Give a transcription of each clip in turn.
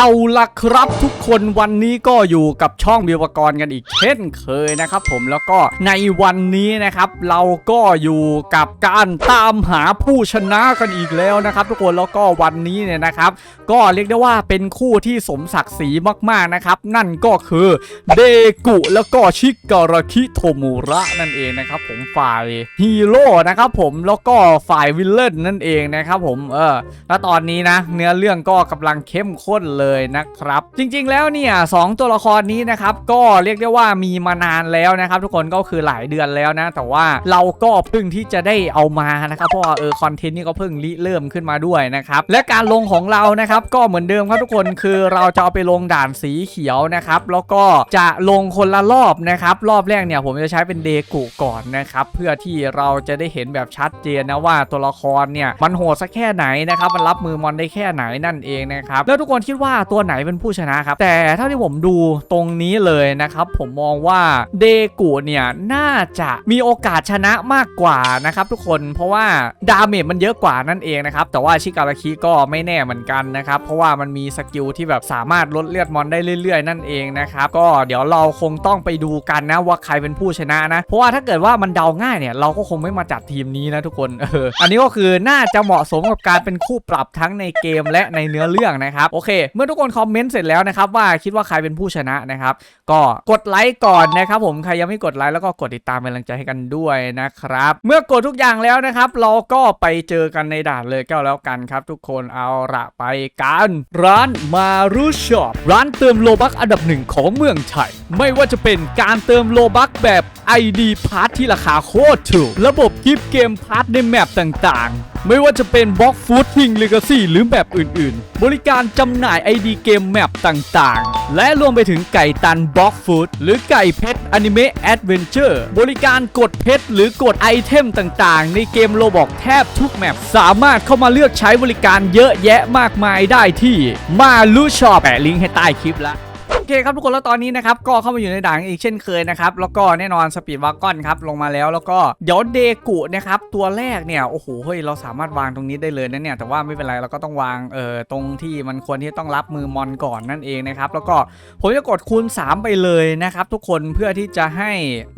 เอาละครับทุกคนวันนี้ก็อยู่กับช่องบิวปกรกันอีกเช่นเคยนะครับผมแล้วก็ในวันนี้นะครับเราก็อยู่กับการตามหาผู้ชนะกันอีกแล้วนะครับ ทุกคนแล้วก็วันนี้เนี่ยนะครับ ก็เรียกได้ว่าเป็นคู่ที่สมศักดิ์ศรีมากๆนะครับนั่นก็คือเดกุแล้วก็ชิการาคิโทมุระนั่นเองนะครับผมฝ่ายฮีโร่นะครับผมแล้วก็ฝ่ายวิลเลนนั่นเองนะครับผมเออแล้วตอนนี้นะเนื้อเรื่องก็กำลังเข้มข้นเลยนะครับ จริงๆแล้วเนี่ยสองตัวละครนี้นะครับก็เรียกได้ว่ามีมานานแล้วนะครับทุกคนก็คือหลายเดือนแล้วนะ แต่ว่าเราก็เพิ่งที่จะได้เอามานะครับเพราะว่าเออคอนเทนต์นี้ก็เพิ่งริเริ่มขึ้นมาด้วยนะครับและการลงของเรานะครับก็เหมือนเดิมครับทุกคนคือเราจะเอาไปลงด่านสีเขียวนะครับแล้วก็จะลงคนละรอบนะครับรอบแรกเนี่ยผมจะใช้เป็นเดกุก่อนนะครับเพื่อที่เราจะได้เห็นแบบชัดเจนนะว่าตัวละครเนี่ยมันโหดสักแค่ไหนนะครับมันรับมือมอนได้แค่ไหนนั่นเองนะครับแล้วทุกคนคิดว่าตัวไหนเป็นผู้ชนะครับ แต่เท่าที่ผมดูตรงนี้เลยนะครับ ผมมองว่าเดกุเนี่ยน่าจะมีโอกาสชนะมากกว่านะครับทุกคนเพราะว่าดาเมจมันเยอะกว่านั่นเองนะครับ แต่ว่าชิการาคิก็ไม่แน่เหมือนกันนะครับ เพราะว่ามันมีสกิลที่แบบสามารถลดเลือดมอนได้เรื่อยๆ นั่นเองนะครับก็เดี๋ยวเราคงต้องไปดูกันนะว่าใครเป็นผู้ชนะนะ เพราะว่าถ้าเกิดว่ามันเดาง่ายเนี่ยเราก็คงไม่มาจัดทีมนี้นะทุกคนเอออันนี้ก็คือน่าจะเหมาะสมกับการเป็นคู่ปรับทั้งในเกมและในเนื้อเรื่องนะครับโอเคมื่อทุกคนคอมเมนต์เสร็จแล้วนะครับว่าคิดว่าใครเป็นผู้ชนะนะครับ ก็กดไลค์ก่อนนะครับผมใครยังไม่กดไลค์แล้วก็กดติดตามเป็นกำลังใจให้กันด้วยนะครับ เมื่อกดทุกอย่างแล้วนะครับ เราก็ไปเจอกันในด่านเลยก็แล้วกันครับ ทุกคนเอาละไปกันร้านมารุช็อปร้านเติมโลบักอันดับหนึ่งของเมืองไทยไม่ว่าจะเป็นการเติมโลบักแบบ ID พาร์ทที่ราคาโคตรถูก ระบบกิฟต์เกมพาร์ทในแมปต่างๆ ไม่ว่าจะเป็นบล็อกฟูดทิงเลกาซี่หรือแมปอื่นๆ บริการจำหน่าย ID เกมแมปต่างๆ และรวมไปถึงไก่ตันบล็อกฟูดหรือไก่เพชรอนิเมะแอดเวนเจอร์บริการกดเพชรหรือกดไอเทมต่างๆ ในเกมโลบอกแทบทุกแมปสามารถเข้ามาเลือกใช้บริการเยอะแยะมากมายได้ที่มาลูชอปแปะลิงก์ให้ใต้คลิปละ โอเคครับทุกคนแล้วตอนนี้นะครับก็เข้ามาอยู่ในด่านอีกเช่นเคยนะครับแล้วก็แน่นอนสปีดวากอนครับลงมาแล้วแล้วก็เดี๋ยวเดกุนะครับตัวแรกเนี่ยโอ้โหเฮ้ยเราสามารถวางตรงนี้ได้เลยนะเนี่ยแต่ว่าไม่เป็นไรเราก็ต้องวางเอ่อตรงที่มันควรที่ต้องรับมือมอนก่อนนั่นเองนะครับแล้วก็ผมจะกดคูณ 3 ไปเลยนะครับทุกคนเพื่อที่จะให้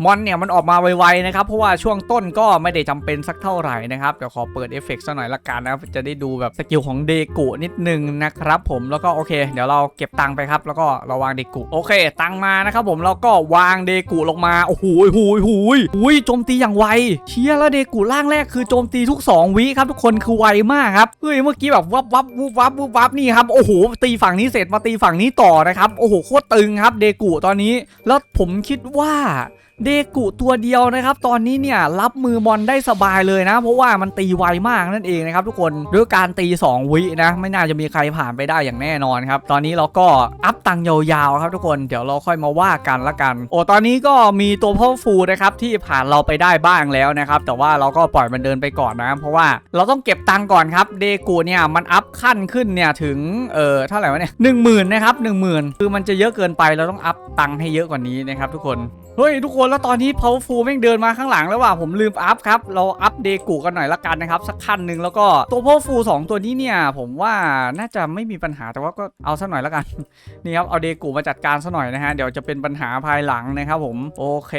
มอนเนี่ยมันออกมาไวๆนะครับเพราะว่าช่วงต้นก็ไม่ได้จำเป็นสักเท่าไหร่นะครับเดี๋ยวขอเปิดเอฟเฟกต์สักหน่อยละกันนะครับจะได้ดูแบบสกิลของเดกุนิดนึงนะครับผมแล้วก็โอเค เดี๋ยวเราเก็บตังค์ไปครับแล้วก็เราวางเดกุโอเค ตังมานะครับผมแล้วก็วางเดกุลงมาโอ้โหหูยหูยหูยโจมตีอย่างไวเชียแล้วเดกุร่างแรกคือโจมตีทุก 2 วิครับทุกคนคือไวมากครับเฮ้ยเมื่อกี้แบบวับวับวุบวับวุบวับนี่ครับโอ้โหตีฝั่งนี้เสร็จมาตีฝั่งนี้ต่อนะครับโอ้โหโคตรตึงครับเดกุตอนนี้ แล้วผมคิดว่า เดกุตัวเดียวนะครับ ตอนนี้เนี่ยรับมือบอลได้สบายเลยนะ เพราะว่ามันตีไวมากนั่นเองนะครับทุกคนด้วยการตี 2 วินะ ไม่น่าจะมีใครผ่านไปได้อย่างแน่นอนครับ ตอนนี้เราก็อัพตังค์ยาวๆครับทุกคนเดี๋ยวเราค่อยมาว่ากันละกัน โอ้ตอนนี้ก็มีตัวพ่อฟูนะครับที่ผ่านเราไปได้บ้างแล้วนะครับแต่ว่าเราก็ปล่อยมันเดินไปก่อนนะเพราะว่าเราต้องเก็บตังค์ก่อนครับเดกูเนี่ยมันอัพขั้นขึ้นเนี่ยถึงเอ่อเท่าไหร่วะเนี่ยหนึ่งหมื่นนะครับหนึ่งหมื่นคือมันจะเยอะเกินไปเราต้องอัพตังค์ให้เยอะกว่านี้นะครับทุกคน เฮ้ยทุกคนแล้วตอนนี้ powerful แม่งเดินมาข้างหลังแล้วว่ะผมลืมอัพครับ เราอัพเดกูกันหน่อยละกันนะครับสักขั้นหนึ่งแล้วก็ตัว powerful 2ตัวนี้เนี่ย ผมว่าน่าจะไม่มีปัญหาแต่ว่าก็เอาซะหน่อยละกัน นี่ครับเอาเดกูมาจัดการซะหน่อยนะฮะเดี๋ยวจะเป็นปัญหาภายหลังนะครับผมโอเค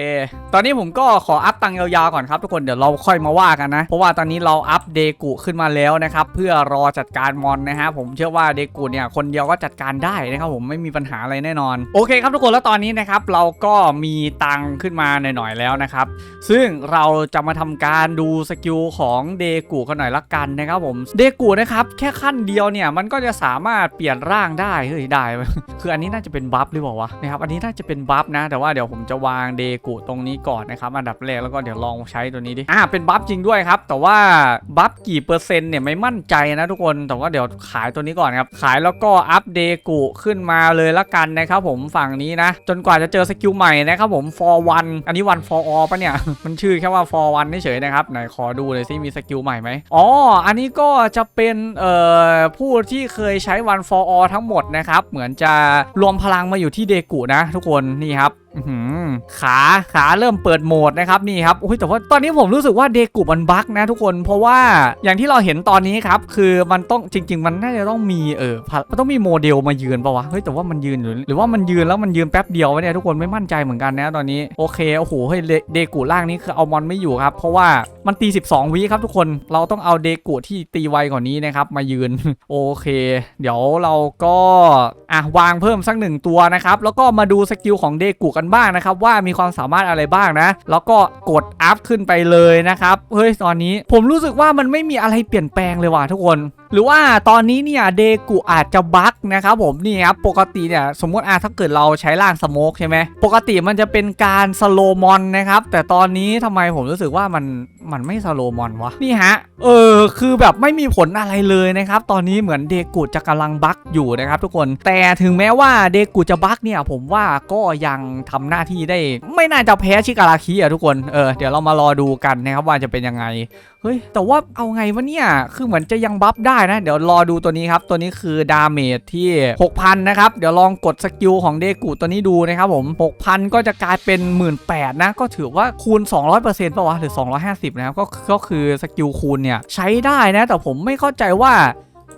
ตอนนี้ผมก็ขออัพตังยาวๆก่อนครับทุกคนเดี๋ยวเราค่อยมาว่ากันนะเพราะว่าตอนนี้เราอัพเดกูขึ้นมาแล้วนะครับเพื่อรอจัดการมอนนะฮะผมเชื่อว่าเดกูเนี่ยคนเดียวก็จัดการได้นะครับผมไม่มีปัญหาอะไรแน่นอน โอเคครับทุกคนแล้วตอนนี้นะครับเราก็มีตังขึ้นมาหน่อยๆแล้วนะครับ ซึ่งเราจะมาทำการดูสกิลของเดกูกันหน่อยละกันนะครับผมเดกูนะครับแค่ขั้นเดียวเนี่ยมันก็จะสามารถเปลี่ยนร่างได้เฮ้ยได้คืออันนี้น่าจะเป็นบัฟหรือเปล่าวะนะครับอันนี้น่าจะเป็นบัฟนะ แต่ว่าเดี๋ยวผมจะวางเดกูตรงนี้ก่อนนะครับอันดับแรกแล้วก็เดี๋ยวลองใช้ตัวนี้ดิอ่าเป็นบัฟจริงด้วยครับ แต่ว่าบัฟกี่เปอร์เซ็นต์เนี่ยไม่มั่นใจนะทุกคนแต่ว่าเดี๋ยวขายตัวนี้ก่อนครับขายแล้วก็อัพเดกูขึ้นมาเลยละกันนะครับผมฝั่งนี้นะ จนกว่าจะเจอสกิลใหม่นะครับผม for one อันนี้ one for all ปะเนี่ย มันชื่อแค่ว่า for one เฉยๆนะครับ ไหนขอดูเลยซิมีสกิลใหม่ไหมอ๋อ อันนี้ก็จะเป็นเอ่อผู้ที่เคยใช้ one for all ทั้งหมดนะครับ เหมือนจะรวมพลังมาอยู่ที่เดกุนะ ทุกคนนี่ครับขาขาเริ่มเปิดโหมดนะครับนี่ครับอุ้ยแต่ว่าตอนนี้ผมรู้สึกว่าเดกุมันบั๊กนะทุกคนเพราะว่าอย่างที่เราเห็นตอนนี้ครับ คือมันต้องจริง ๆ มันน่าจะต้องมีเออพะมันต้องมีโมเดลมายืนปะวะเฮ้ยแต่ว่ามันยืนอยู่หรือว่ามันยืนแล้วมันยืนแป๊บเดียววะเนี่ยทุกคนไม่มั่นใจเหมือนกันนะตอนนี้โอเคโอ้โหเฮ้ยเดกุล่างนี้คือเอามอนไม่อยู่ครับ เพราะว่ามันตี 12 วิครับทุกคนเราต้องเอาเดกุที่ตีไวกว่านี้นะครับ มายืน โอเค เดี๋ยวเราก็อะวางเพิ่มสักหนึ่งตัวนะครับ แล้วก็มาดูสกิลของเดกุกันบ้างนะครับ ว่ามีความสามารถอะไรบ้างนะ แล้วก็กดอัพขึ้นไปเลยนะครับ เฮ้ยตอนนี้ผมรู้สึกว่ามันไม่มีอะไรเปลี่ยนแปลงเลยว่ะทุกคน หรือว่าตอนนี้เนี่ยเดกุอาจจะบั๊กนะครับผมนี่ครับปกติเนี่ยสมมติอะถ้าเกิดเราใช้ล่างสโมกใช่ไหมปกติมันจะเป็นการสโลมอนนะครับแต่ตอนนี้ทำไมผมรู้สึกว่ามันมันไม่สโลมอนวะนี่ฮะเออคือแบบไม่มีผลอะไรเลยนะครับ ตอนนี้เหมือนเดกูจะกำลังบั๊กอยู่นะครับทุกคนแต่ถึงแม้ว่าเดกูจะบั๊กเนี่ยผมว่าก็ยังทำหน้าที่ได้ ไม่น่าจะแพ้ชิการาคิอะทุกคนเออเดี๋ยวเรามารอดูกันนะครับว่าจะเป็นยังไง เฮ้ย แต่ว่าเอาไงวะเนี่ย คือเหมือนจะยังบัฟได้นะ เดี๋ยวรอดูตัวนี้ครับ ตัวนี้คือดาเมจที่ 6,000 นะครับ เดี๋ยวลองกดสกิลของเดกูตัวนี้ดูนะครับผม 6,000 ก็จะกลายเป็น 18,000นะ ก็ถือว่าคูณ 200%ป่าวะ หรือ 250 นะครับ ก็ก็คือสกิลคูณเนี่ยใช้ได้นะ แต่ผมไม่เข้าใจว่า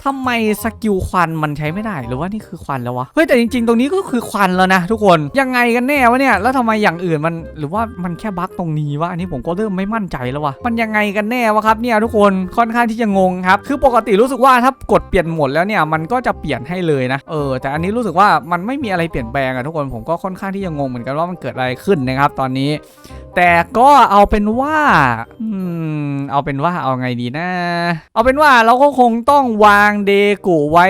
ทำไมสกิลควันมันใช้ไม่ได้หรือว่านี่คือควันแล้ววะเฮ้ยแต่จริงๆ ตรงนี้ก็คือควันแล้วนะ ทุกคนยังไงกันแน่วะเนี่ยแล้วทำไมอย่างอื่นมันหรือว่ามันแค่บั๊กตรงนี้วะอันนี้ผมก็เริ่มไม่มั่นใจแล้ววะมันยังไงกันแน่วะครับเนี่ยทุกคนค่อนข้างที่จะงงครับคือปกติรู้สึกว่าถ้ากดเปลี่ยนหมดแล้วเนี่ยมันก็จะเปลี่ยนให้เลยนะเออแต่อันนี้รู้สึกว่ามันไม่มีอะไรเปลี่ยนแปลงอะทุกคนผมก็ค่อนข้างที่จะงงเหมือนกันว่ามันเกิดอะไรขึ้นนะครับตอนนี้ แต่ก็เอาเป็นว่าอืมเอาเป็นว่าเอาไงดีนะ เอาเป็นว่าเราก็คงต้องวางเดกูไว้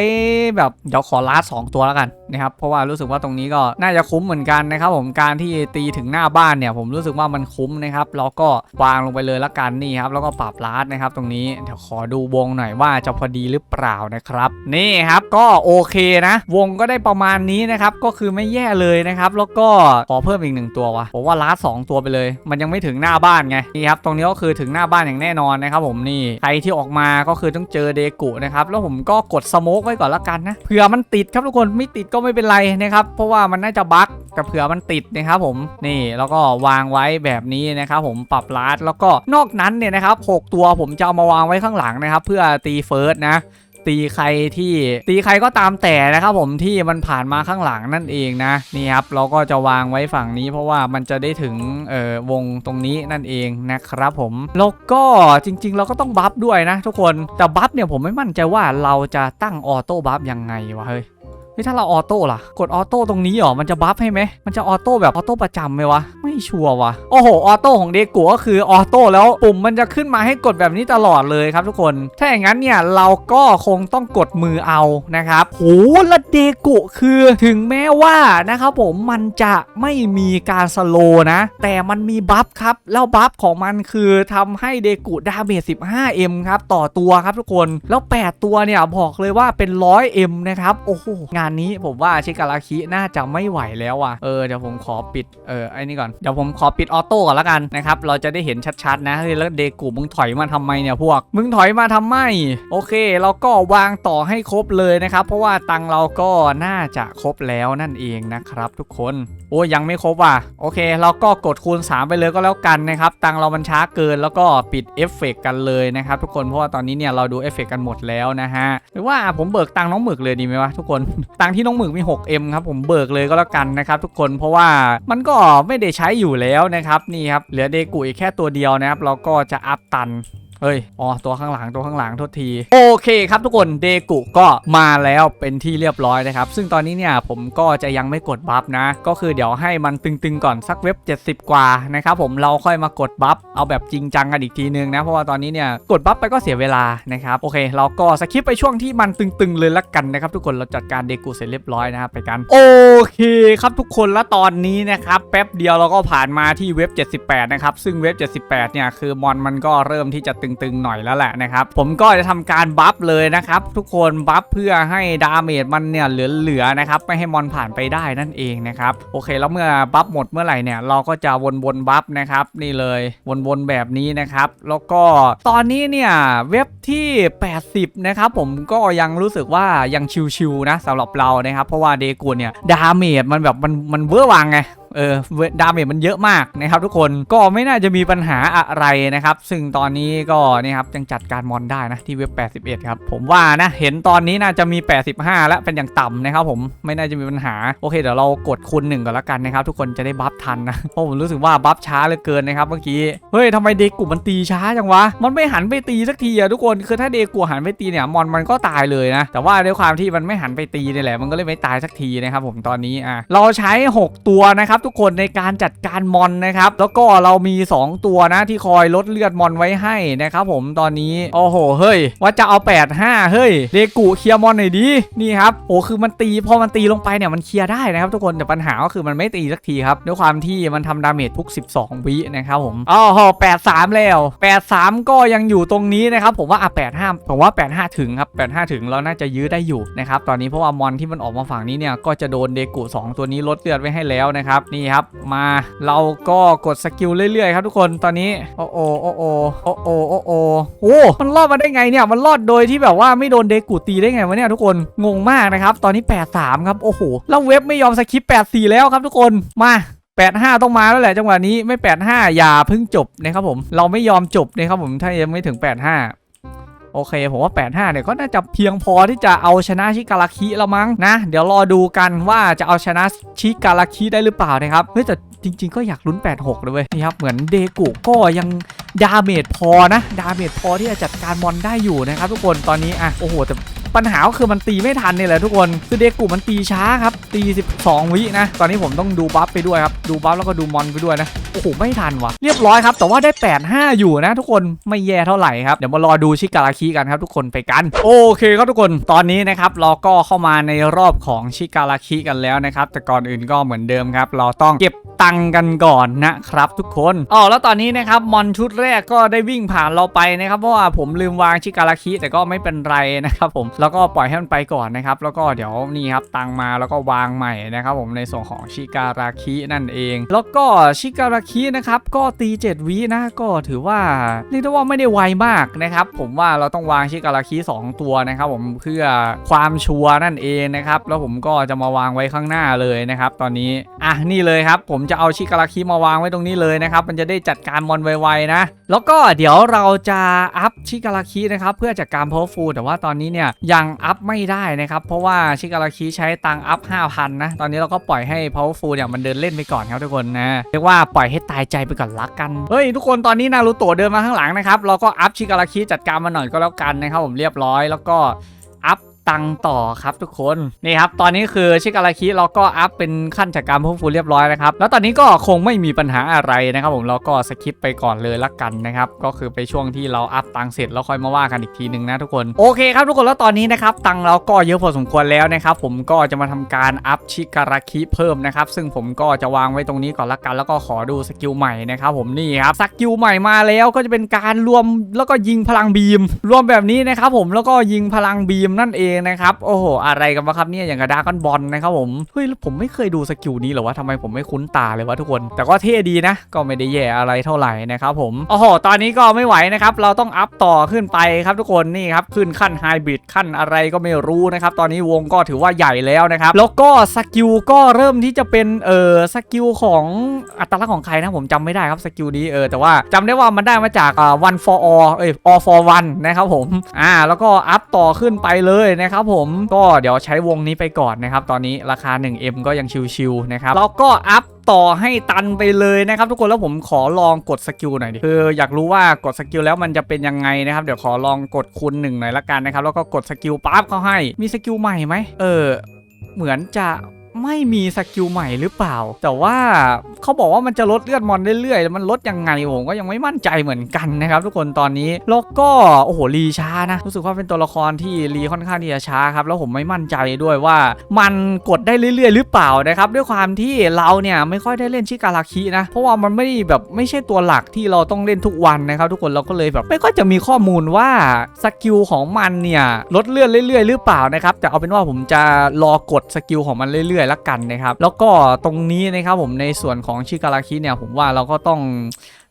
แบบเดี๋ยวขอลาดสองตัวแล้วกันนะครับเพราะว่ารู้สึกว่าตรงนี้ก็น่าจะคุ้มเหมือนกันนะครับผมการที่ตีถึงหน้าบ้านเนี่ย ผมรู้สึกว่ามันคุ้มนะครับเราก็วางลงไปเลยละกันนี่ครับแล้วก็ปรับลาดนะครับตรงนี้เดี๋ยวขอดูวงหน่อยว่าจะพอดีหรือเปล่านะครับ นี่ครับก็โอเคนะ วงก็ได้ประมาณนี้นะครับก็คือไม่แย่เลยนะครับแล้วก็ขอเพิ่มอีกหนึ่งตัววะผมว่าลาดสองตัวไปเลย มันยังไม่ถึงหน้าบ้านไงนี่ครับตรงนี้ก็คือถึงหน้าบ้านอย่างแน่นอนนะครับผมนี่ใครที่ออกมาก็คือต้องเจอเดกุนะครับแล้วผมก็กดสโมกไว้ก่อนละกันนะเผื่อมันติดครับทุกคนไม่ติดก็ไม่เป็นไรนะครับเพราะว่ามันน่าจะบั๊กแต่เผื่อมันติดนะครับผมนี่แล้วก็วางไว้แบบนี้นะครับผมปรับลาดแล้วก็นอกนั้นเนี่ยนะครับหกตัวผมจะเอามาวางไว้ข้างหลังนะครับ เพื่อตีเฟิร์สนะ ตีใครที่ตีใครก็ตามแต่นะครับผมที่มันผ่านมาข้างหลังนั่นเองนะนี่ครับเราก็จะวางไว้ฝั่งนี้ เพราะว่ามันจะได้ถึงเอ่อวงตรงนี้นั่นเองนะครับผมแล้วก็จริง ๆ เราก็ต้องบัฟด้วยนะ ทุกคนแต่บัฟเนี่ยผมไม่มั่นใจว่าเราจะตั้งออโต้บัฟยังไงวะเฮ้ย เฮ้ยถ้าเราออโต้ล่ะ กดออโต้ตรงนี้หรอ มันจะบัฟให้ไหม มันจะออโต้แบบออโต้ประจำไหมวะ ไม่ชัวร์วะโอ้โห ออโต้ของเดกูก็คือออโต้แล้วปุ่มมันจะขึ้นมาให้กดแบบนี้ตลอดเลยครับทุกคน ถ้าอย่างนั้นเนี่ยเราก็คงต้องกดมือเอานะครับโหและเดกูคือถึงแม้ว่านะครับผมมันจะไม่มีการสโลนะ แต่มันมีบัฟครับ แล้วบัฟของมันคือทำให้เดกูดาเมจ 15M ครับต่อตัวครับทุกคน แล้ว 8 ตัวเนี่ยบอกเลยว่าเป็น 100M นะครับ โอ้โหงานนี้ผมว่าชิการาคิน่าจะไม่ไหวแล้วว่ะเออเดี๋ยวผมขอปิดเออไอ้นี่ก่อนเดี๋ยวผมขอปิดออโต้ก่อนละกันนะครับเราจะได้เห็นชัดๆนะเฮ้ยแล้วเดกูมึงถอยมาทำไมเนี่ยพวก มึงถอยมาทำไมโอเค เราก็วางต่อให้ครบเลยนะครับเพราะว่าตังเราก็น่าจะครบแล้วนั่นเองนะครับ ทุกคนโอ้ยังไม่ครบว่ะโอเค เราก็กดคูณ 3 ไปเลยก็แล้วกันนะครับตังเรามันช้าเกินแล้วก็ปิดเอฟเฟกต์กันเลยนะครับทุกคนเพราะว่าตอนนี้เนี่ยเราดูเอฟเฟกต์กันหมดแล้วนะฮะหรือว่าผมเบิกตังน้องหมึกเลยดีไหมวะทุกคนตังที่น้องหมึกมี 6M ครับผมเบิกเลยก็แล้วกันนะครับทุกคนเพราะว่ามันก็ไม่ได้ใช้อยู่แล้วนะครับนี่ครับเหลือเดกุอีกแค่ตัวเดียวนะครับเราก็จะอัพตัน เฮ้ย อ๋อ ตัวข้างหลัง ตัวข้างหลัง โทษที โอเคครับทุกคน เดกุก็มาแล้วเป็นที่เรียบร้อยนะครับ ซึ่งตอนนี้เนี่ยผมก็จะยังไม่กดบัฟนะ ก็คือเดี๋ยวให้มันตึงๆก่อนสักเว็บ 70 กว่านะครับผม เราค่อยมากดบัฟ เอาแบบจริงจังกันอีกทีนึงนะ เพราะว่าตอนนี้เนี่ยกดบัฟไปก็เสียเวลานะครับ โอเค เราก็สคิปไปช่วงที่มันตึงๆเลยละกันนะครับทุกคน เราจัดการเดกุเสร็จเรียบร้อยนะครับไปกัน โอเคครับทุกคน แล้วตอนนี้นะครับแป๊บเดียวเราก็ผ่านมาที่เว็บ 78 นะครับ ซึ่งเว็บ 78 เนี่ยคือมอนมันก็เริ่มที่จะตึงๆหน่อยแล้วแหละนะครับผมก็จะทำการบัฟเลยนะครับทุกคนบัฟเพื่อให้ดาเมจมันเนี่ยเหลือๆนะครับไม่ให้มอนผ่านไปได้นั่นเองนะครับโอเค แล้วเมื่อบัฟหมดเมื่อไหร่เนี่ยเราก็จะวนๆบัฟนะครับนี่เลยวนๆแบบนี้นะครับแล้วก็ตอนนี้เนี่ยเว็บที่ 80 นะครับผมก็ยังรู้สึกว่ายังชิวๆนะสำหรับเรานะครับเพราะว่าเดกูเนี่ยดาเมจมันแบบมันมันเวอร์วังไง เออเวดาเมจมันเยอะมากนะครับทุกคนก็ไม่น่าจะมีปัญหาอะไรนะครับ ซึ่งตอนนี้ก็นี่ครับยังจัดการมอนได้นะที่เว็บ 81 ครับ ผมว่านะเห็นตอนนี้น่าจะมี 85 แล้วเป็นอย่างต่ำนะครับผมไม่น่าจะมีปัญหาโอเคเดี๋ยวเรากดคูณหนึ่งก่อนละกันนะครับ ทุกคนจะได้บัฟทันนะเพราะผมรู้สึกว่าบัฟช้าเหลือเกินนะครับเมื่อกี้เฮ้ยทำไมเดกุมันตีช้าจังวะมันไม่หันไปตีสักทีอะทุกคนคือถ้าเดกุหันไปตีเนี่ยมอนมันก็ตายเลยนะ แต่ว่าด้วยความที่มันไม่หันไปตีนี่แหละมันก็เลยไม่ตายสักทีนะครับผมตอนนี้อะเราใช้ 6 ตัวนะครับทุกคนในการจัดการมอนนะครับ แล้วก็เรามี 2 ตัวนะที่คอยลดเลือดมอนไว้ให้นะครับผมตอนนี้โอ้โหเฮ้ย ว่าจะเอา 85 เฮ้ยเดกุเคลียร์มอนหน่อยดินี่ครับโอ้คือมันตีพอมันตีลงไปเนี่ยมันเคลียร์ได้นะครับทุกคนแต่ปัญหาก็คือมันไม่ตีสักทีครับด้วยความที่มันทำดาเมจทุก 12 วินะครับผมอ๋อโห83แล้ว 83 ก็ยังอยู่ตรงนี้นะครับผมว่าอะ85 ผมว่า 85 ถึงครับ 85 ถึงเราน่าจะยื้อได้อยู่นะครับตอนนี้เพราะว่ามอนที่มันออกมาฝั่งนี้เนี่ยก็จะโดนเดกุ2ตัวนี้ลดเลือดไว้ให้แล้วนะครับนี่ครับมาเราก็กดสกิลเรื่อยๆ ครับทุกคนตอนนี้โอ้โอโอ้โอโอ้โอโอ้โอโอ้มันรอดมาได้ไงเนี่ยมันรอดโดยที่แบบว่าไม่โดนเดกุตีได้ไงวะเนี่ยทุกคนงงมากนะครับตอนนี้ 83 ครับโอ้โหแล้วเว็บไม่ยอมสคิป84 แล้วครับทุกคนมา85 ต้องมาแล้วแหละจังหวะนี้ไม่ 85 อย่าเพิ่งจบนะครับผม เราไม่ยอมจบนะครับผมถ้ายังไม่ถึง 85 โอเค ผมว่า 85 เนี่ยก็น่าจะเพียงพอที่จะเอาชนะชิการาคิแล้วมั้งนะ เดี๋ยวรอดูกันว่าจะเอาชนะชิการาคิได้หรือเปล่านะครับ เฮ้ยแต่จริง ๆ ก็อยากลุ้น 86 เลยเว้ยนี่ครับเหมือนเดกุก็ยัง ดาเมจพอนะ ดาเมจพอที่จะจัดการมอนได้อยู่นะครับทุกคนตอนนี้อะโอ้โหแต่ปัญหาก็คือมันตีไม่ทันนี่แหละทุกคนคือเดกุมันตีช้าครับ ตี 12 วินะ ตอนนี้ผมต้องดูบัฟไปด้วยครับ ดูบัฟแล้วก็ดูมอนไปด้วยนะ โอ้โห ไม่ทันว่ะเรียบร้อยครับ แต่ว่าได้ 85 อยู่นะ ทุกคน ไม่แย่เท่าไหร่ครับ เดี๋ยวมารอดูชิการาคิกันครับ ทุกคนไปกัน โอเคครับทุกคน ตอนนี้นะครับเราก็เข้ามาในรอบของชิการาคิกันแล้วนะครับ แต่ก่อนอื่นก็เหมือนเดิมครับ เราต้องเก็บตังกันก่อนนะครับ ทุกคนอ๋อแล้วตอนนี้นะครับมอนชุดแรกก็ได้วิ่งผ่านเราไปนะครับเพราะว่าผมลืมวางชิการาคิแต่ก็ไม่เป็นไรนะครับผมแล้วก็ปล่อยให้มันไปก่อนนะครับ แล้วก็เดี๋ยวนี่ครับตังมาแล้วก็วางใหม่นะครับผมในส่วนของชิการาคินั่นเอง แล้วก็ชิการาคินะครับก็ตี 7วินะก็ถือว่าเรียกได้ว่าไม่ได้ไวมากนะครับ ผมว่าเราต้องวางชิการาคิ2ตัวนะครับ ผมเพื่อความชัวร์นั่นเองนะครับแล้วผมก็จะมาวางไว้ข้างหน้าเลยนะครับ ตอนนี้อะนี่เลยครับ ผมจะเอาชิการาคิมาวางไว้ตรงนี้เลยนะครับ มันจะได้จัดการมอนไวๆนะแล้วก็เดี๋ยวเราจะอัพชิการาคินะครับเพื่อจัดการเพาฟูแต่ว่าตอนนี้เนี่ยยังอัพไม่ได้นะครับ เพราะว่าชิการาคิใช้ตังอัพ 5,000 นะ ตอนนี้เราก็ปล่อยให้เพาฟูเนี่ยมันเดินเล่นไปก่อนครับทุกคนนะเรียกว่าปล่อยให้ตายใจไปก่อนละกัน เฮ้ยทุกคนตอนนี้นารูโตะเดินมาข้างหลังนะครับเราก็อัพชิการาคิจัดการมาหน่อยก็แล้วกันนะครับผมเรียบร้อยแล้วก็ ตังต่อครับทุกคนนี่ครับตอนนี้คือชิการาคิเราก็อัพเป็นขั้นจัดการพวกฟูเรียบร้อยนะครับแล้วตอนนี้ก็คงไม่มีปัญหาอะไรนะครับ ผมเราก็สคิปไปก่อนเลยละกันนะครับก็คือไปช่วงที่เราอัพตังเสร็จแล้วค่อยมาว่ากันอีกทีหนึ่งนะทุกคนโอเคครับทุกคนแล้วตอนนี้นะครับตังเราก็เยอะพอสมควรแล้วนะครับผมก็จะมาทำการอัพชิการาคิเพิ่มนะครับซึ่งผมก็จะวางไว้ตรงนี้ก่อนละกันแล้วก็ขอดูสกิลใหม่นะครับผมนี่ครับสกิลใหม่มาแล้วก็จะเป็นการรวมแล้วก็ยิงพลังบีม รวมแบบนี้นะครับผมแล้วก็ยิงพลังบีมนั่นเองนะครับโอ้โหอะไรกันวะครับเนี่ยอย่างกระดากันบอลนะครับผมเฮ้ยแล้วผมไม่เคยดูสกิลนี้หรอวะทำไมผมไม่คุ้นตาเลยวะทุกคน แต่ก็เท่ดีนะ ก็ไม่ได้แย่อะไรเท่าไหร่นะครับผมโอ้โหตอนนี้ก็ไม่ไหวนะครับเราต้องอัพต่อขึ้นไปครับทุกคนนี่ครับขึ้นขั้นไฮบริดขั้นอะไรก็ไม่รู้นะครับตอนนี้วงก็ถือว่าใหญ่แล้วนะครับแล้วก็สกิลก็เริ่มที่จะเป็นเออสกิลของอัตลักษณ์ของใครนะผมจำไม่ได้ครับสกิลนี้เออแต่ว่าจำได้ว่ามันได้มาจากอ่า one for all เอ้ย all for one นะครับผมอ่าแล้วก็อัพต่อขึ้นไปเลยนะะครับผมก็เดี๋ยวใช้วงนี้ไปก่อนนะครับ ตอนนี้ราคา 1M ก็ยังชิวๆนะครับแล้วก็อัพต่อให้ตันไปเลยนะครับ ทุกคนแล้วผมขอลองกดสกิลหน่อยดิคืออยากรู้ว่ากดสกิลแล้วมันจะเป็นยังไงนะครับเดี๋ยวขอลองกดคูณหนึ่งหน่อยละกันนะครับแล้วก็กดสกิลปั๊บเขาให้มีสกิลใหม่ไหมเออเหมือนจะ ไม่มีสกิลใหม่หรือเปล่า แต่ว่าเขาบอกว่ามันจะลดเลือดมอนเรื่อยๆแล้วมันลดยังไงผมก็ยังไม่มั่นใจเหมือนกันนะครับทุกคนตอนนี้ แล้วก็โอ้โหรีช้านะ รู้สึกว่าเป็นตัวละครที่รีค่อนข้างที่จะช้าครับแล้วผมไม่มั่นใจด้วยว่า มันกดได้เรื่อยๆ หรือเปล่านะครับด้วยความที่เราเนี่ยไม่ค่อยได้เล่นชิการาคินะ เพราะว่ามันไม่ได้แบบไม่ใช่ตัวหลักที่เราต้องเล่นทุกวันนะครับ ทุกคนเราก็เลยแบบไม่ค่อยจะมีข้อมูลว่าสกิลของมันเนี่ยลดเลือดเรื่อยๆ หรือเปล่านะครับแต่เอาเป็นว่าผมจะรอกดสกิลของมันเรื่อยๆแล้วกันนะครับ แล้วก็ตรงนี้นะครับผมในส่วนของชิการาคิเนี่ยผมว่าเราก็ต้อง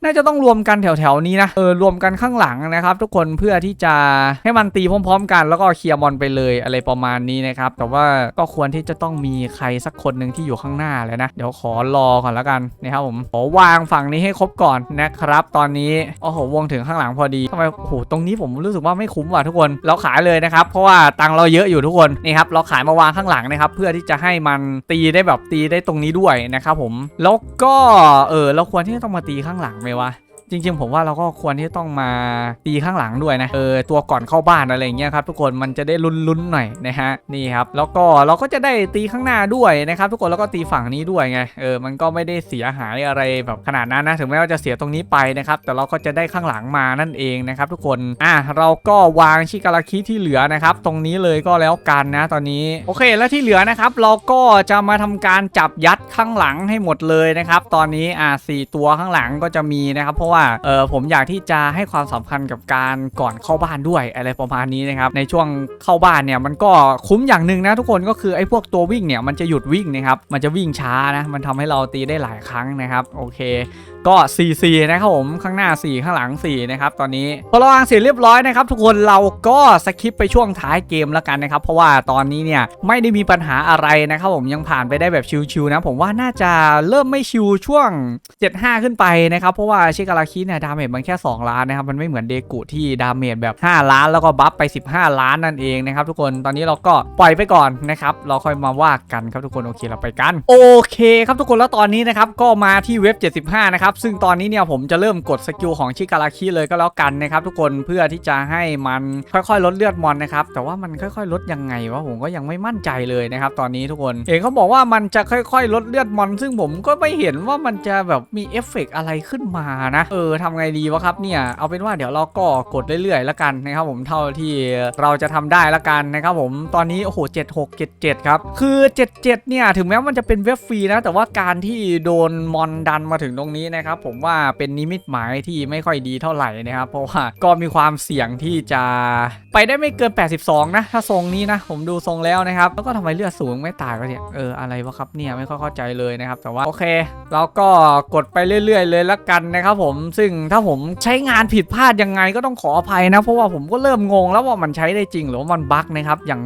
น่าจะต้องรวมกันแถวๆนี้นะเออรวมกันข้างหลังนะครับ ทุกคนเพื่อที่จะให้มันตีพร้อม ๆ กันแล้วก็เคลียร์มอนไปเลยอะไรประมาณนี้นะครับแต่ว่าก็ควรที่จะต้องมีใครสักคนหนึ่งที่อยู่ข้างหน้าเลยนะ เดี๋ยวขอรอก่อนแล้วกันนะครับผมขอวางฝั่งนี้ให้ครบก่อนนะครับ ตอนนี้โอ้โหวงถึงข้างหลังพอดีทำไมโอ้โหตรงนี้ผมรู้สึกว่าไม่คุ้มว่ะทุกคนเราขายเลยนะครับ เพราะว่าตังเราเยอะอยู่ทุกคนนี่ครับเราขายมาวางข้างหลังนะครับเพื่อที่จะให้มันตีได้แบบตีได้ตรงนี้ด้วยนะครับผมแล้วก็เออเราควรที่จะต้องมาตีข้างหลังไหมวะ จริง ๆ ผมว่าเราก็ควรที่ต้องมาตีข้างหลังด้วยนะเออตัวก่อนเข้าบ้านอะไรอย่างเงี้ยครับทุกคนมันจะได้ลุ้นๆหน่อยนะฮะนี่ครับแล้วก็เราก็จะได้ตีข้างหน้าด้วยนะครับทุกคนแล้วก็ตีฝั่งนี้ด้วยไงเออมันก็ไม่ได้เสียหายอะไรแบบขนาดนั้นนะถึงแม้ว่าจะเสียตรงนี้ไปนะครับแต่เราก็จะได้ข้างหลังมานั่นเองนะครับทุกคนอะเราก็วางชิการาคิที่เหลือนะครับตรงนี้เลยก็แล้วกันนะตอนนี้โอเคแล้วที่เหลือนะครับเราก็จะมาทำการจับยัดข้างหลังให้หมดเลยนะครับตอนนี้อะสี่ตัวข้างหลังก็จะมีนะครับเพราะว่าเออผมอยากที่จะให้ความสำคัญกับการก่อนเข้าบ้านด้วยอะไรประมาณนี้นะครับในช่วงเข้าบ้านเนี่ยมันก็คุ้มอย่างหนึ่งนะทุกคนก็คือไอ้พวกตัววิ่งเนี่ยมันจะหยุดวิ่งนะครับมันจะวิ่งช้านะมันทำให้เราตีได้หลายครั้งนะครับโอเคก็ 4 4 นะครับผม ข้างหน้า 4 ข้างหลัง 4 นะครับ ตอนนี้พอเราวางเสร็จเรียบร้อยนะครับ ทุกคนเราก็สคิปไปช่วงท้ายเกมแล้วกันนะครับ เพราะว่าตอนนี้เนี่ยไม่ได้มีปัญหาอะไรนะครับผมยังผ่านไปได้แบบชิวๆนะ ผมว่าน่าจะเริ่มไม่ชิวช่วง 75 ขึ้นไปนะครับ เพราะว่าชิการาคิเนี่ยดาเมจมันแค่ 2 ล้านนะครับมันไม่เหมือนเดกุที่ดาเมจแบบ 5 ล้านแล้วก็บัฟไป 15 ล้านนั่นเองนะครับทุกคนตอนนี้เราก็ปล่อยไปก่อนนะครับเราค่อยมาว่ากันครับทุกคนโอเคเราไปกัน โอเคครับทุกคนแล้วตอนนี้นะครับก็มาที่เว็บ 75 นะครับซึ่งตอนนี้เนี่ยผมจะเริ่มกดสกิลของชิการาคิเลยก็แล้วกันนะครับทุกคนเพื่อที่จะให้มันค่อยๆ ลดเลือดมอนนะครับแต่ว่ามันค่อยๆ ลดยังไงวะผมก็ยังไม่มั่นใจเลยนะครับตอนนี้ทุกคนเห็นเขาบอกว่ามันจะค่อยๆ ลดเลือดมอน ซึ่งผมก็ไม่เห็นว่ามันจะแบบมีเอฟเฟกอะไรขึ้นมานะเออทำไงดีวะครับเนี่ยเอาเป็นว่าเดี๋ยวเราก็กดเรื่อยๆแล้วกันนะครับผมเท่าที่เราจะทำได้แล้วกันนะครับผมตอนนี้โอ้โห76 77ครับคือ 77 เนี่ยถึงแม้มันจะเป็นเว็บฟรีนะ แต่ว่าการที่โดนมอนดันมาถึงตรงนี้นะครับผมว่าเป็นนิมิตหมายที่ไม่ค่อยดีเท่าไหร่นะครับเพราะว่าก็มีความเสี่ยงที่จะ ไปได้ไม่เกิน 82 นะ ถ้าทรงนี้นะ ผมดูทรงแล้วนะครับ แล้วก็ทำไมเลือดสูงไม่ตายก็เนี่ย เออ อะไรวะครับเนี่ย ไม่ค่อยเข้าใจเลยนะครับ แต่ว่าโอเค เราก็กดไปเรื่อย ๆ เลยละกันนะครับผม ซึ่งถ้าผมใช้งานผิดพลาดยังไงก็ต้องขออภัยนะ เพราะว่าผมก็เริ่มงงแล้วว่ามันใช้ได้จริงหรือว่ามันบั๊กนะครับ อย่าง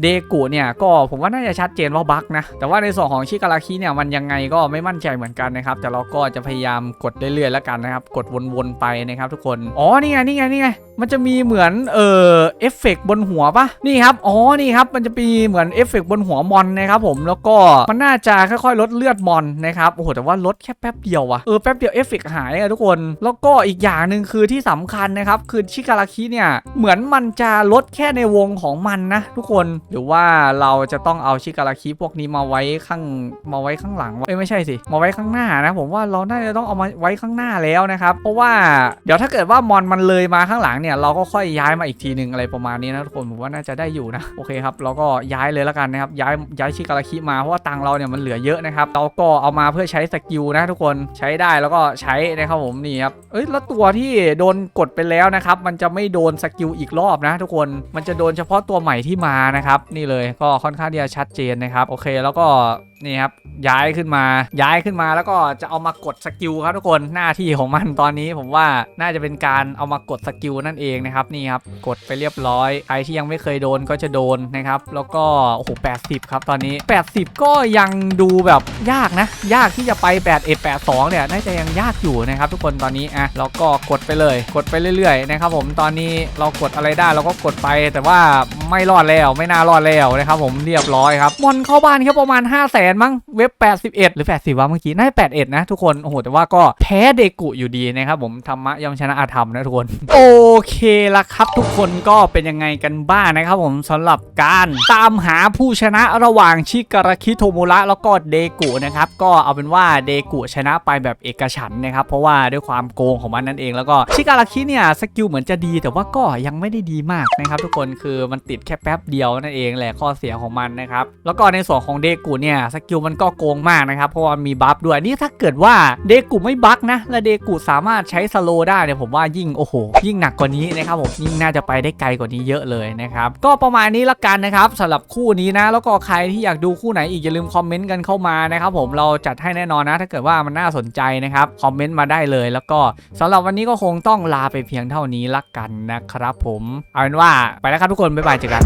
เดกูเนี่ย ก็ผมว่าน่าจะชัดเจนว่าบั๊กนะ แต่ว่าในส่วนของชิการาคิเนี่ย มันยังไงก็ไม่มั่นใจเหมือนกันนะครับ แต่เราก็จะพยายามกดเรื่อยๆแล้วกันนะครับ กดวนๆไปนะครับ ทุกคน อ๋อ นี่ไง นี่ไง นี่ไง มันจะมีเหมือน เออเอฟเฟกต์บนหัวปะนี่ครับ อ๋อ นี่ครับ มันจะมีเหมือนเอฟเฟกต์บนหัวมอนนะครับผม แล้วก็มันน่าจะค่อยๆ ลดเลือดมอนนะครับ โอ้โห แต่ว่าลดแค่แป๊บเดียวอะเออ แป๊บเดียวเอฟเฟกต์หายอะทุกคน แล้วก็อีกอย่างหนึ่งคือที่สำคัญนะครับ คือชิการาคิเนี่ย เหมือนมันจะลดแค่ในวงของมันนะทุกคน หรือว่าเราจะต้องเอาชิการาคิพวกนี้มาไว้ข้างมาไว้ข้างหลังวะเอ้ยไม่ใช่สิ มาไว้ข้างหน้านะ ผมว่าเราน่าจะต้องเอามาไว้ข้างหน้าแล้วนะครับ เพราะว่าเดี๋ยวถ้าเกิดว่ามอนมันเลยมาข้างหลังเนี่ยเราก็ค่อยย้ายมาอีกทีหนึ่งอะไรประมาณนี้นะทุกคนผมว่าน่าจะได้อยู่นะโอเคครับเราก็ย้ายเลยแล้วกันนะครับย้ายย้ายชิการาคิมาเพราะว่าตังเราเนี่ยมันเหลือเยอะนะครับเราก็เอามาเพื่อใช้สกิลนะทุกคนใช้ได้แล้วก็ใช้นะครับผมนี่ครับเอ้ยแล้วตัวที่โดนกดไปแล้วนะครับมันจะไม่โดนสกิลอีกรอบนะ ทุกคนมันจะโดนเฉพาะตัวใหม่ที่มานะครับนี่เลยก็ค่อนข้างที่จะชัดเจนนะครับโอเคแล้วก็ นี่ครับย้ายขึ้นมาย้ายขึ้นมาแล้วก็จะเอามากดสกิลครับทุกคนหน้าที่ของมันตอนนี้ผมว่าน่าจะเป็นการเอามากดสกิลนั่นเองนะครับนี่ครับกดไปเรียบร้อยใครที่ยังไม่เคยโดนก็จะโดนนะครับแล้วก็โอ้โห80ครับตอนนี้ 80 ก็ยังดูแบบยากนะ ยากที่จะไป8 1 8 2เนี่ยน่าจะยังยากอยู่นะครับทุกคนตอนนี้อะเราก็กดไปเลย กดไปเรื่อยๆนะครับผมตอนนี้เรากดอะไรได้เราก็กดไปแต่ว่าไม่รอดแล้วไม่น่ารอดแล้วนะครับผมเรียบร้อยครับมอนเข้าบ้านแค่ประมาณ 5 0 0แสนมั้งเว็บ 81 หรือ80วะเมื่อกี้น่าจะ81 นะทุกคน โอ้โห แต่ว่าก็แพ้เดกุอยู่ดีนะครับผมธรรมะย่อมชนะอาธรรมนะทุกคน โอเคละครับทุกคนก็เป็นยังไงกันบ้างนะครับผมสำหรับการตามหาผู้ชนะระหว่างชิการาคิโทมุระแล้วก็เดกุนะครับก็เอาเป็นว่าเดกุชนะไปแบบเอกฉันนะครับเพราะว่าด้วยความโกงของมันนั่นเองแล้วก็ชิการาคิเนี่ยสกิลเหมือนจะดีแต่ว่าก็ยังไม่ได้ดีมากนะครับทุกคนคือมันติดแค่แป๊บเดียวนั่นเองแหละข้อเสียของมันนะครับแล้วก็ในส่วนของเดกุเนี่ยสกิลมันก็โกงมากนะครับ เพราะว่ามีบัฟด้วยนี่ถ้าเกิดว่าเดกุไม่บัฟนะ และเดกุสามารถใช้สโลได้เนี่ยผมว่ายิ่งโอ้โห ยิ่งหนักกว่านี้นะครับผมยิ่งน่าจะไปได้ไกลกว่านี้เยอะเลยนะครับ ก็ประมาณนี้ละกันนะครับสำหรับคู่นี้นะ แล้วก็ใครที่อยากดูคู่ไหนอีกอย่าลืมคอมเมนต์กันเข้ามานะครับผมเราจัดให้แน่นอนนะ ถ้าเกิดว่ามันน่าสนใจนะครับคอมเมนต์มาได้เลย แล้วก็สำหรับวันนี้ก็คงต้องลาไปเพียงเท่านี้ละกันนะครับผมเอาเป็นว่าไปแล้วครับทุกคนบ๊ายบายเจอกัน